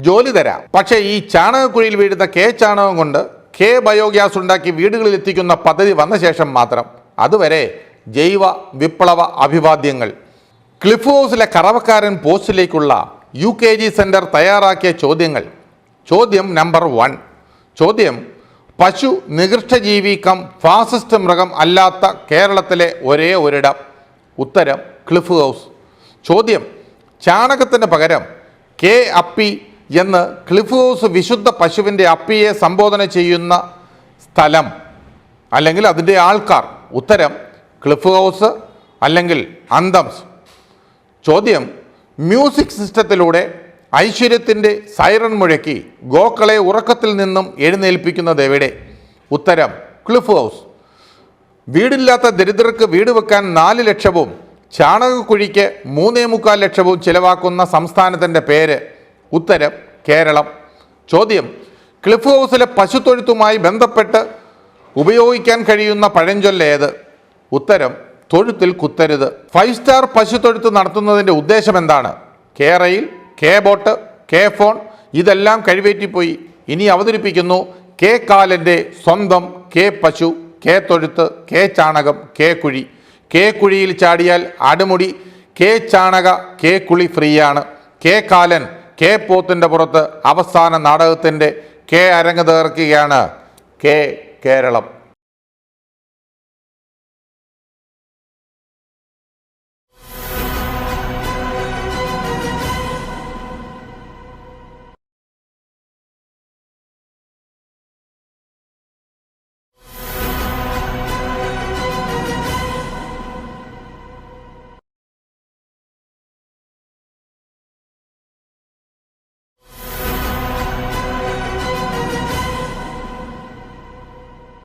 ജോലി തരാം. പക്ഷേ ഈ ചാണകക്കുഴിയിൽ വീഴുന്ന കെ ചാണകം കൊണ്ട് കെ ബയോഗ്യാസ് ഉണ്ടാക്കി വീടുകളിൽ എത്തിക്കുന്ന പദ്ധതി വന്ന ശേഷം മാത്രം. അതുവരെ ജൈവ വിപ്ലവ അഭിവാദ്യങ്ങൾ. ക്ലിഫ് ഹൗസിലെ കറവക്കാരൻ പോസ്റ്റിലേക്കുള്ള യു കെ ജി സെന്റർ തയ്യാറാക്കിയ ചോദ്യങ്ങൾ. ചോദ്യം നമ്പർ വൺ. ചോദ്യം പശു നികൃഷ്ടജീവി കം ഫാസിസ്റ്റ് മൃഗം അല്ലാത്ത കേരളത്തിലെ ഒരേ ഒരിടം. ഉത്തരം ക്ലിഫ് ഹൗസ്. ചോദ്യം ചാണകത്തിന് പകരം കെ അപ്പി എന്ന് ക്ലിഫ് ഹൗസ് വിശുദ്ധ പശുവിന്റെ അപ്പിയെ സംബോധന ചെയ്യുന്ന സ്ഥലം അല്ലെങ്കിൽ അതിന്റെ ആൾക്കാർ. ഉത്തരം ക്ലിഫ് ഹൗസ് അല്ലെങ്കിൽ അന്തംസ്. ചോദ്യം മ്യൂസിക് സിസ്റ്റത്തിലൂടെ ഐശ്വര്യത്തിന്റെ സൈറൺ മുഴക്കി ഗോക്കളെ ഉറക്കത്തിൽ നിന്നും എഴുന്നേൽപ്പിക്കുന്നത് എവിടെ? ഉത്തരം ക്ലിഫ് ഹൗസ് വീടില്ലാത്ത ദരിദ്രർക്ക് വീട് വെക്കാൻ നാല് ലക്ഷവും ചാണകക്കുഴിക്ക് മൂന്നേ മുക്കാൽ ലക്ഷവും ചിലവാക്കുന്ന സംസ്ഥാനത്തിന്റെ പേര് ഉത്തരം കേരളം. ചോദ്യം ക്ലിഫ് ഹൗസിലെ പശുത്തൊഴുത്തുമായി ബന്ധപ്പെട്ട് ഉപയോഗിക്കാൻ കഴിയുന്ന പഴഞ്ചൊല്ലേത് ഉത്തരം തൊഴുത്തിൽ കുത്തരുത്. ഫൈവ് സ്റ്റാർ പശുത്തൊഴുത്ത് നടത്തുന്നതിന്റെ ഉദ്ദേശം എന്താണ്? K K boat K phone ഇതെല്ലാം കഴിവേറ്റിപ്പോയി. ഇനി അവതരിപ്പിക്കുന്നു കെ കാലന്റെ സ്വന്തം കെ പശു കെ തൊഴുത്ത് കെ ചാണകം കെ കുഴി. കെ കുഴിയിൽ ചാടിയാൽ അടുമുടി കെ ചാണക കെ കുളി ഫ്രീയാണ്. കെ കാലൻ കെ പോത്തിന്റെ പുറത്ത് അവസാന നാടകത്തിന്റെ കെ അരങ്ങ് തകർക്കുകയാണ് കെ കേരളം.